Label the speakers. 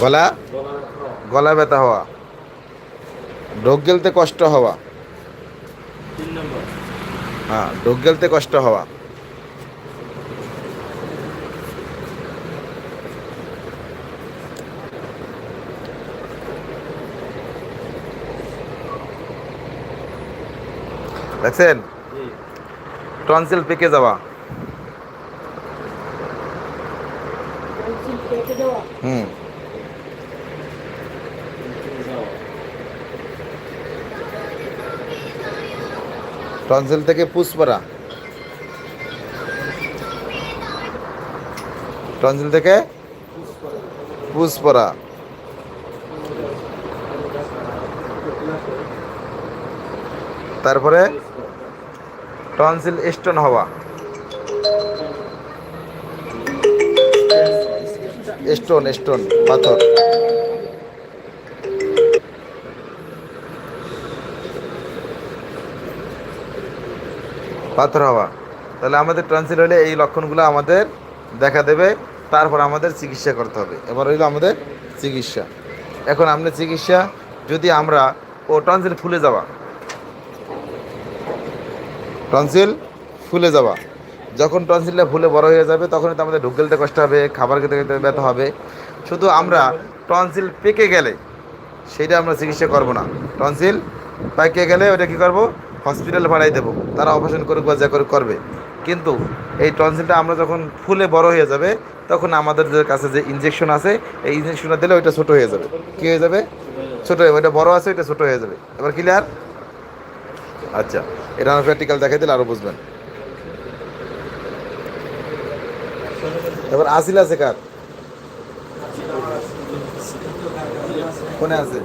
Speaker 1: গলা গলা ব্যথা হওয়া ঢোক গেলতে কষ্ট হওয়া। হ্যাঁ ঢোক গেলতে কষ্ট হওয়া। দেখছেন? টনসিল পেকে যাওয়া? হুম। টনসিল থেকে পুষ পড়া টনসিল থেকে পুষ পড়া তারপরে টনসিল স্টোন হওয়া। স্টোন স্টোন, পাথর। পাথর হওয়া। তাহলে আমাদের টনসিল হলে এই লক্ষণগুলো আমাদের দেখা দেবে। তারপর আমাদের চিকিৎসা করতে হবে। এবার হইল আমাদের চিকিৎসা। এখন আমাদের চিকিৎসা, যদি আমরা, ও টনসিল ফুলে যাওয়া। টনসিল ফুলে যাওয়া। যখন টনসিলটা ফুলে বড় হয়ে যাবে, তখনই তো আমাদের ঢুকগেলতে কষ্ট হবে, খাবার খেতে খেতে ব্যথা হবে। শুধু আমরা টনসিল পেকে গেলে সেটা আমরা চিকিৎসা করব না। টনসিল পেকে গেলে ওটা কী করব? হসপিটালে পাঠাই দেবো, তারা অপারেশন করুক বা যা করুক করবে। কিন্তু এই টনসিলটা আমরা যখন ফুলে বড় হয়ে যাবে, তখন আমাদের কাছে যে ইনজেকশন আছে, এই ইনজেকশনটা দিলে ওইটা ছোট হয়ে যাবে। কী হয়ে যাবে? ছোট হয়ে ওইটা বড় আছে, ওইটা ছোট হয়ে যাবে। এবার ক্লিয়ার আচ্ছা এটা আমার প্র্যাকটিক্যাল দেখাই দিলে আরও বুঝবেন। এবার আসিল আছে কার? কোনে আছে?